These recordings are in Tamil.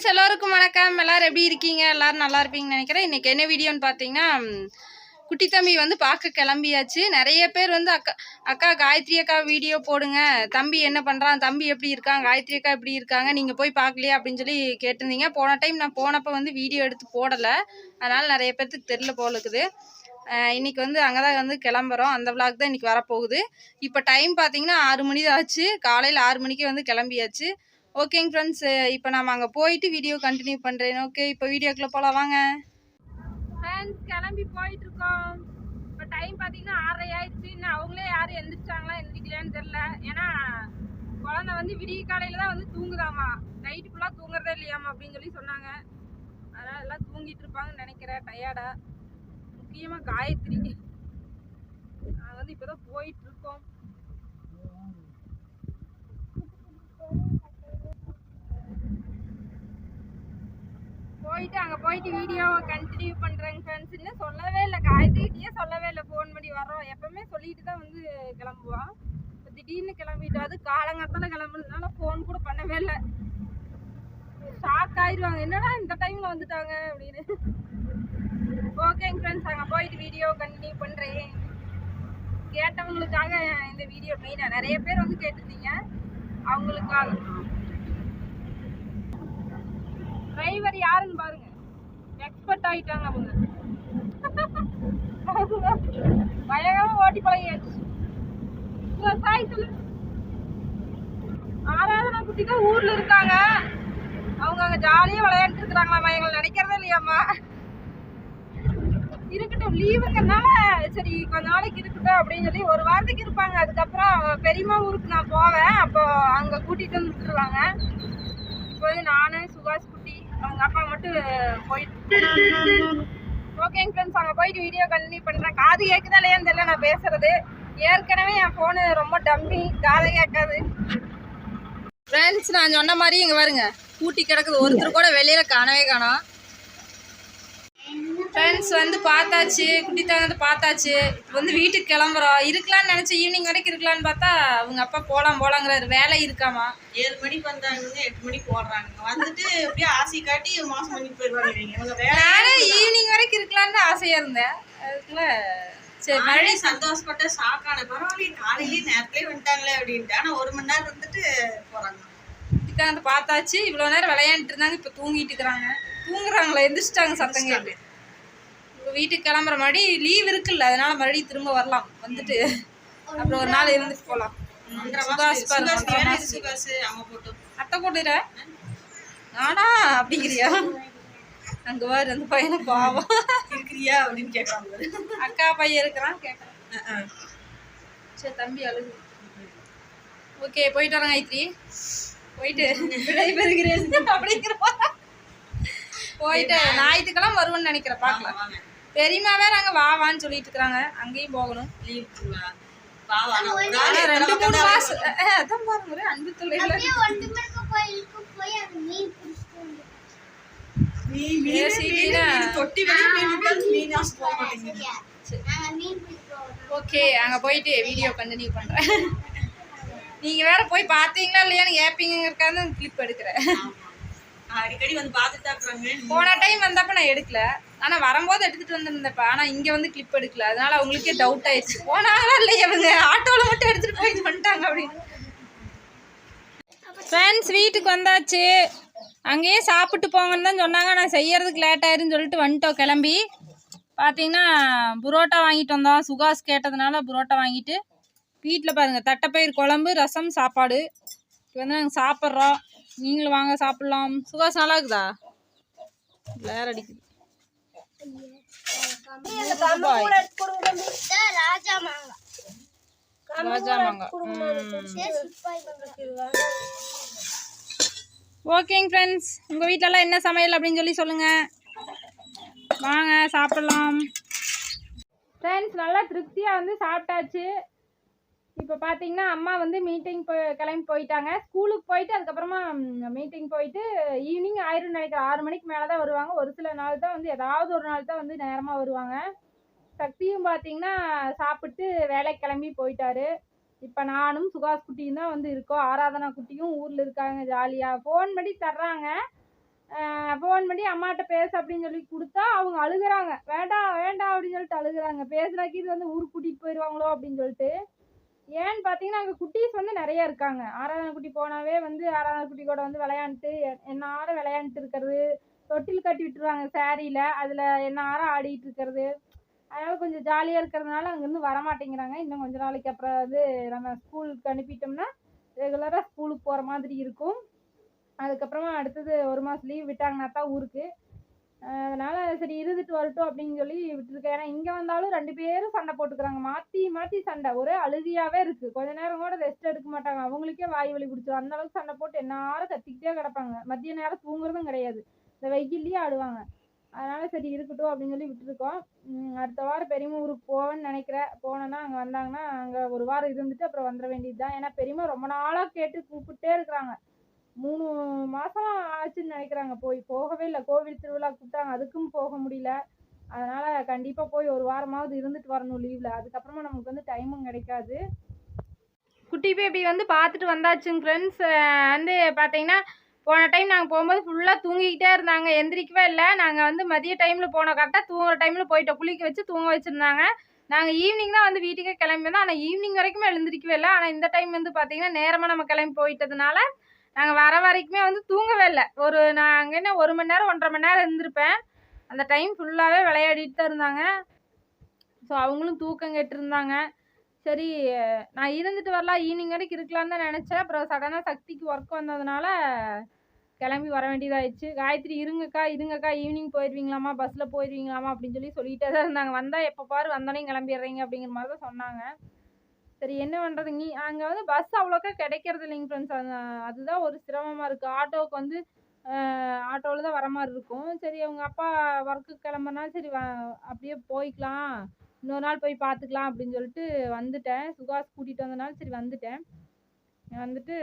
ஃப்ரெண்ட்ஸ் எல்லோருக்கும் வணக்கம். எல்லாரும் எப்படி இருக்கீங்க? எல்லோரும் நல்லா இருப்பீங்கன்னு நினைக்கிறேன். இன்னைக்கு என்ன வீடியோன்னு பார்த்தீங்கன்னா குட்டி தம்பி வந்து பார்க்க கிளம்பியாச்சு. நிறைய பேர் வந்து அக்கா அக்கா காயத்ரி அக்கா வீடியோ போடுங்க. தம்பி என்ன பண்ணுறான் தம்பி எப்படி இருக்கான்? காயத்ரி அக்கா எப்படி இருக்காங்க? நீங்கள் போய் பார்க்கலையா? அப்படின்னு சொல்லி கேட்டிருந்தீங்க. போன டைம் நான் போனப்போ வந்து வீடியோ எடுத்து போடலை. அதனால் நிறைய பேர்த்துக்கு தெரில போல இருக்குது. இன்னைக்கு வந்து அங்கே தான் வந்து கிளம்புறோம். அந்த விளாக் தான் இன்றைக்கி வரப்போகுது. இப்போ டைம் பார்த்தீங்கன்னா ஆறு மணி தான் ஆச்சு. காலையில் ஆறு மணிக்கே வந்து கிளம்பியாச்சு. ஓகேங்க ஃப்ரெண்ட்ஸ் இப்போ நம்ம அங்கே போயிட்டு வீடியோ கண்டினியூ பண்ணுறேன் ஓகே இப்போ வீடியோக்குள்ளே போகலாம் வாங்க. ஃப்ரெண்ட்ஸ் கிளம்பி போயிட்டுருக்கோம். இப்போ டைம் பார்த்தீங்கன்னா ஆறரை ஆயிடுச்சு. இன்னும் அவங்களே யாரும் எந்திரிச்சாங்களா எந்திரிக்கலையான்னு தெரில ஏன்னா குழந்தை வந்து விடிய காலையில் தான் வந்து தூங்குதாமா. நைட்டு ஃபுல்லாக தூங்குறதே இல்லையாமா அப்படின்னு சொல்லி சொன்னாங்க. அதனால் எல்லாம் தூங்கிட்டு இருப்பாங்கன்னு நினைக்கிறேன். டயர்டாக முக்கியமாக காயத்ரி. நாங்கள் வந்து இப்போ தான் போயிட்டுருக்கோம். போயிட்டு அங்கே போயிட்டு வீடியோ கண்டினியூ பண்ணுறேங்க ஃப்ரெண்ட்ஸ் சொல்லவே இல்லை. காயத்ரிகிட்டயே சொல்லவே இல்லை. ஃபோன் பண்ணி வரோம் எப்பவுமே சொல்லிட்டு தான் வந்து கிளம்புவோம் இப்போ திடீர்னு கிளம்பிட்டு அது காலங்காத்தால கிளம்புனதுனால ஃபோன் கூட பண்ணவே இல்லை. ஷாக் ஆயிடுவாங்க என்னடா இந்த டைமில் வந்துட்டாங்க அப்படின்னு. ஓகேங்க ஃப்ரெண்ட்ஸ் அங்கே போயிட்டு வீடியோ கண்டினியூ பண்ணுறேன் கேட்டவங்களுக்காக இந்த வீடியோ மெயினாக நிறைய பேர் வந்து கேட்டிருந்தீங்க. அவங்களுக்காக. டிரைவர் யாருன்னு பாருங்க. எக்ஸ்பர்ட் ஆயிட்டாங்க அவங்க. பயங்கரமா ஓட்டி பழகியாச்சு. சாய் சொல்லு. ஆராதனா குட்டி தான் ஊர்ல இருக்காங்க. அவங்க அங்க ஜாலியா விளையாண்டு இருக்கிறாங்களாமா எங்களை நினைக்கிறதே இல்லையாம்மா. இருக்கட்டும் லீவுங்கிறதுனால சரி கொஞ்ச நாளைக்கு இருக்கட்டும் அப்படின்னு சொல்லி ஒரு வாரத்துக்கு இருப்பாங்க. அதுக்கப்புறம் பெரியம்மா ஊருக்கு நான் போவேன். அப்போ அங்க கூட்டிட்டு வந்து விட்டுருவாங்க. இப்போ வந்து சுபாஷ் அவங்க அப்பா மட்டும் போயிட்டு ஓகேங்க ஃப்ரெண்ட்ஸ் அங்கே போயிட்டு வீடியோ கண்டினியூ பண்ணுறேன் காது கேட்குதா இல்லையான்னு தெரியல நான் பேசுறது. ஏற்கனவே என் ஃபோனு ரொம்ப டம்மி காதை கேட்காது. ஃப்ரெண்ட்ஸ் நான் சொன்ன மாதிரி இங்கே பாருங்க. கூட்டி கிடக்குது. ஒருத்தர் கூட வெளியில காணவே காணோம். ஃப்ரெண்ட்ஸ் வந்து பார்த்தாச்சு குட்டி வந்து பார்த்தாச்சு. இப்போ வந்து வீட்டுக்கு கிளம்புறோம். இருக்கலாம்னு நினச்சி ஈவினிங் வரைக்கும் இருக்கலாம்னு பார்த்தா அவங்க அப்பா போகலாம் போகலாங்கிறாரு வேலை இருக்காமா? ஏழு மணிக்கு வந்தாங்க எட்டு மணிக்கு போடுறாங்க வந்துட்டு அப்படியே ஆசை காட்டி மாசம் பண்ணிட்டு போயிடுவாங்க நானும் ஈவினிங் வரைக்கும் இருக்கலாம்னு ஆசையாக இருந்தேன். அதுக்குள்ள சரி நானே சந்தோஷப்பட்ட ஷாக்கான பரவாயில்ல காலையிலேயே நேரத்துலயே வந்துட்டாங்களே அப்படின்ட்டு. ஆனா ஒரு மணி நேரம் இருந்துட்டு போறாங்க. குட்டிக்காந்து பார்த்தாச்சு. இவ்வளோ நேரம் விளையாண்டுட்டு இருந்தாங்க. இப்போ தூங்கிட்டு இருக்கிறாங்க. தூங்குறாங்களா எந்திரிச்சிட்டாங்க சத்தம் கேட்டு. இப்போ வீட்டுக்கு கிளம்புற மாதிரி லீவ் இருக்குல்ல அதனால மறுபடியும் திரும்ப வரலாம். வந்துட்டு அப்புறம் ஒரு நாள் இருந்துட்டு போகலாம் அத்தை போட்டுற நானா? அப்படிங்கிறியா? அங்க பாரு அந்த பையனை பாவம். இருக்கிறியா அப்படின்னு கேட்கறாங்க அக்கா பையன் இருக்கிறான் கேட்குறான். சரி தம்பி அழுகு ஓகே போயிட்டு வரேன் காயத்ரி போயிட்டு விடைபெறுகிறேன் அப்படிங்கிற போயிட்டு ஞாயிற்றுக்கிழமை வருவேன்னு நினைக்கிறேன் பார்க்கலாம். வாங்க பெரியம்மா வேற அங்கே வா வான்னு சொல்லிட்டு இருக்கிறாங்க. அங்கேயும் போகணும். ரெண்டு மூணு மாசம். அதான் பாருங்க ஒரே அன்பு மாட்டேங்குது. ஓகே அங்கே போயிட்டு வீடியோ கண்டினியூ பண்ணுறேன் நீங்கள் வேற போய் பார்த்தீங்களா இல்லையான்னு கேப்பீங்கிறக்காக கிளிப் எடுக்கிறேன். அடிக்கடி வந்து போன டைம் வந்தப்ப நான் எடுக்கல. ஆனால் வரும்போது எடுத்துகிட்டு வந்திருந்தப்ப ஆனால் இங்கே வந்து கிளிப் எடுக்கல. அதனால அவங்களுக்கே டவுட் ஆயிடுச்சு. போனாங்களா இல்லை இவங்க? ஆட்டோவில் மட்டும் எடுத்துகிட்டு போயிட்டு வந்துட்டாங்க அப்படின்னு. ஃப்ரெண்ட்ஸ் வீட்டுக்கு வந்தாச்சு. அங்கேயே சாப்பிட்டு போங்கன்னு தான் சொன்னாங்க. நான் செய்யறதுக்கு லேட் ஆயிருன்னு சொல்லிட்டு வந்துட்டோம் கிளம்பி. பார்த்தீங்கன்னா புரோட்டா வாங்கிட்டு வந்தோம். சுகாஸ் கேட்டதுனால புரோட்டா வாங்கிட்டு வீட்டில் பாருங்கள் தட்டைப்பயிர் குழம்பு ரசம் சாப்பாடு. இப்போ வந்து நாங்கள் சாப்பிட்றோம். நீங்களும் வாங்க சாப்பிட்லாம். சுகாஸ் நல்லா இருக்குதா? வேற அடிக்குது. ராஜா மாங்காய் ஓகேங்க ஃப்ரெண்ட்ஸ் உங்கள் வீட்டிலலாம் என்ன சமையல் அப்படின்னு சொல்லி சொல்லுங்கள் வாங்க சாப்பிடலாம். ஃப்ரெண்ட்ஸ் நல்லா திருப்தியாக வந்து சாப்பிட்டாச்சு. இப்போ பார்த்தீங்கன்னா அம்மா வந்து மீட்டிங் போய் கிளம்பி போயிட்டாங்க. ஸ்கூலுக்கு போயிட்டு அதுக்கப்புறமா மீட்டிங் போயிட்டு ஈவினிங் ஆயிரம் நினைக்கிறேன். ஆறு மணிக்கு மேலே தான் வருவாங்க. ஒரு சில நாள் தான் வந்து ஏதாவது ஒரு நாள் தான் வந்து நேரமாக வருவாங்க. சக்தியும் பார்த்தீங்கன்னா சாப்பிட்டு வேலைக்கு கிளம்பி போயிட்டாரு. இப்போ நானும் சுகாஸ் குட்டியும் தான் வந்து இருக்கோம். ஆராதனா குட்டியும் ஊரில் இருக்காங்க ஜாலியாக ஃபோன் பண்ணி தர்றாங்க. ஃபோன் பண்ணி அம்மாட்ட பேசு அப்படின்னு சொல்லி கொடுத்தா அவங்க அழுகுறாங்க. வேண்டாம் வேண்டாம் அப்படின்னு சொல்லிட்டு அழுகுறாங்க. பேசுனாக்கி இது வந்து ஊருக்கு கூட்டிகிட்டு போயிடுவாங்களோ அப்படின்னு சொல்லிட்டு. ஏன்னு பார்த்தீங்கன்னா அங்கே குட்டீஸ் வந்து நிறைய இருக்காங்க. ஆறாவது குட்டி போனாவே வந்து ஆறாவது குட்டி கூட வந்து விளையாண்டுட்டு என்னார விளையாண்டுட்டு இருக்கிறது. தொட்டில் கட்டி விட்டுருவாங்க சாரியில் அதில் என்னார ஆடிட்டு இருக்கிறது. அதனால் கொஞ்சம் ஜாலியாக இருக்கிறதுனால அங்கேருந்து வர மாட்டேங்கிறாங்க இன்னும் கொஞ்ச நாளைக்கு அப்புறம் வந்து நம்ம ஸ்கூலுக்கு அனுப்பிட்டோம்னா ரெகுலராக ஸ்கூலுக்கு போகிற மாதிரி இருக்கும். அதுக்கப்புறமா அடுத்தது ஒரு மாதம் லீவ் விட்டாங்கன்னா தான் ஊருக்கு. அதனால சரி இருந்துட்டு வரட்டும் அப்படின்னு சொல்லி விட்டுருக்கேன். ஏன்னா இங்கே வந்தாலும் ரெண்டு பேரும் சண்டை போட்டுக்கிறாங்க. மாற்றி மாற்றி சண்டை. ஒரே அழுதியாகவே இருக்குது கொஞ்ச நேரம் கூட ரெஸ்ட் எடுக்க மாட்டாங்க. அவங்களுக்கே வாய் வலி பிடிச்சிரும். அந்த அளவுக்கு சண்டை போட்டு எந்நேரம் கத்திக்கிட்டே கிடப்பாங்க. மதிய நேரம் தூங்குறதும் கிடையாது. இந்த வெயில்லையே ஆடுவாங்க. அதனால சரி இருக்கட்டும் அப்படின்னு சொல்லி விட்டுருக்கோம். அடுத்த வாரம் பெரியம்மா ஊருக்கு போவேன்னு நினைக்கிறேன். போனேன்னா அங்கே வந்தாங்கன்னா அங்கே ஒரு வாரம் இருந்துட்டு அப்புறம் வந்துட வேண்டியது தான் ஏன்னா பெரியம்மா ரொம்ப நாளாக கேட்டு கூப்பிட்டே இருக்கிறாங்க. மூணு மாதம் ஆச்சுன்னு நினைக்கிறாங்க. போய் போகவே இல்லை. கோவில் திருவிழா கூப்பிட்டாங்க. அதுக்கும் போக முடியல. அதனால கண்டிப்பாக போய் ஒரு வாரமாவது இருந்துட்டு வரணும் லீவில் அதுக்கப்புறமா நமக்கு வந்து டைமும் கிடைக்காது. குட்டி பேபி வந்து பார்த்துட்டு வந்தாச்சுங்க ஃப்ரெண்ட்ஸ் வந்து பார்த்தீங்கன்னா போன டைம் நாங்கள் போகும்போது ஃபுல்லாக தூங்கிக்கிட்டே இருந்தாங்க. எந்திரிக்கவே இல்லை. நாங்கள் வந்து மதிய டைமில் போனோம் கரெக்டாக தூங்குற டைமில் போயிட்டோம். குளிக்க வச்சு தூங்க வச்சுருந்தாங்க. நாங்கள் ஈவினிங் தான் வந்து வீட்டுக்கே கிளம்பி வந்தோம் ஆனால் ஈவினிங் வரைக்குமே எழுந்திரிக்கவே இல்லை. ஆனால் இந்த டைம் வந்து பார்த்தீங்கன்னா நேரமாக நம்ம கிளம்பி போயிட்டதுனால நாங்கள் வர வரைக்குமே வந்து தூங்கவே இல்லை. ஒரு நாங்கள் என்ன ஒரு மணி நேரம் ஒன்றரை மணி நேரம் இருந்திருப்பேன். அந்த டைம் ஃபுல்லாகவே விளையாடிட்டு தான் இருந்தாங்க. ஸோ அவங்களும் தூக்கம் கேட்டுருந்தாங்க சரி நான் இருந்துட்டு வரலாம். ஈவினிங் வரைக்கும் இருக்கலான்னு தான் நினச்சேன். அப்புறம் சடனாக சக்திக்கு ஒர்க் வந்ததுனால கிளம்பி வர வேண்டியதாகிடுச்சு காயத்ரி இருங்கக்கா இருங்கக்கா ஈவினிங் போயிடுவீங்களாமா பஸ்ஸில் போயிடுவீங்களாமா அப்படின்னு சொல்லி சொல்லிகிட்டே தான் இருந்தாங்க. வந்தால் எப்போ பாரு வந்தோடனே கிளம்பிடுறீங்க அப்படிங்கிற மாதிரி தான் சொன்னாங்க. சரி என்ன பண்ணுறது நீ அங்கே வந்து பஸ் அவ்வளோக்கா கிடைக்கிறது இல்லைங்க ஃப்ரெண்ட்ஸ் அதுதான் ஒரு சிரமமாக இருக்குது ஆட்டோவுக்கு வந்து ஆட்டோவில் தான் வர மாதிரி இருக்கும். சரி அவங்க அப்பா ஒர்க்குக்கு கிளம்புனா சரி வ அப்படியே போய்க்கலாம். இன்னொரு நாள் போய் பார்த்துக்கலாம் அப்படின்னு சொல்லிட்டு வந்துட்டேன். சுகாஸ் கூட்டிகிட்டு வந்தனால சரி வந்துட்டேன். வந்துட்டு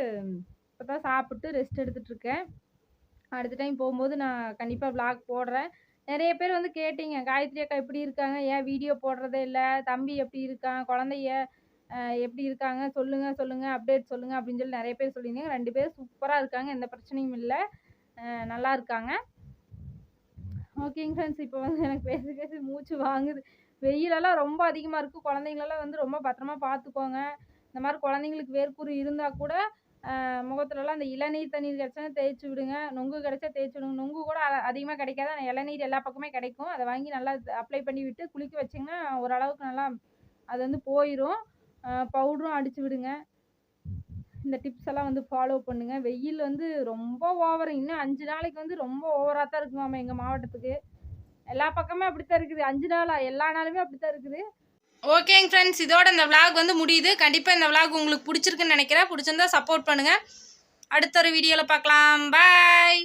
இப்போ தான் சாப்பிட்டு ரெஸ்ட் எடுத்துகிட்ருக்கேன் அடுத்த டைம் போகும்போது நான் கண்டிப்பாக விளாக் போடுறேன். நிறைய பேர் வந்து கேட்டீங்க காயத்ரி அக்கா எப்படி இருக்காங்க? ஏன் வீடியோ போடுறதே இல்லை? தம்பி எப்படி இருக்கான்? குழந்தைய எப்படி இருக்காங்க? சொல்லுங்க சொல்லுங்க அப்டேட் சொல்லுங்க அப்படின்னு சொல்லி நிறைய பேர் சொல்லியிருந்தீங்க. ரெண்டு பேர் சூப்பராக இருக்காங்க. எந்த பிரச்சனையும் இல்லை. நல்லா இருக்காங்க. ஓகேங்க ஃப்ரெண்ட்ஸ் இப்போ வந்து எனக்கு பேசி பேசி மூச்சு வாங்குது. வெயிலெல்லாம் ரொம்ப அதிகமாக இருக்குது குழந்தைங்களெல்லாம் வந்து ரொம்ப பத்திரமா பார்த்துக்கோங்க இந்த மாதிரி குழந்தைங்களுக்கு வேர்க்குரு இருந்தால் கூட முகத்துலலாம் அந்த இளநீர் தண்ணீர் கிடச்சா தேய்ச்சி விடுங்க. நொங்கு கிடச்சா தேய்ச்சி விடுங்க. நொங்கு கூட அதிகமாக கிடைக்காது. ஆனால் இளநீர் எல்லா பக்கமே கிடைக்கும். அதை வாங்கி நல்லா அப்ளை பண்ணி விட்டு குளிக்க வச்சிங்கன்னா ஓரளவுக்கு நல்லா அது வந்து போயிடும் பவுடரும் அடித்து விடுங்க. இந்த டிப்ஸ் எல்லாம் வந்து ஃபாலோ பண்ணுங்க. வெயில் வந்து ரொம்ப ஓவர் இன்னும் அஞ்சு நாளைக்கு வந்து ரொம்ப ஓவராக தான் இருக்குமாமா எங்கள் மாவட்டத்துக்கு. எல்லா பக்கமே அப்படித்தான் இருக்குது. அஞ்சு நாளா எல்லா நாளுமே அப்படித்தான் இருக்குது. ஓகேங்க ஃப்ரெண்ட்ஸ் இதோட இந்த விலாக் வந்து முடியுது. கண்டிப்பாக இந்த விளாக் உங்களுக்கு பிடிச்சிருக்குன்னு நினைக்கிறேன். பிடிச்சிருந்தா சப்போர்ட் பண்ணுங்கள் அடுத்த ஒரு வீடியோவில் பார்க்கலாம். பாய்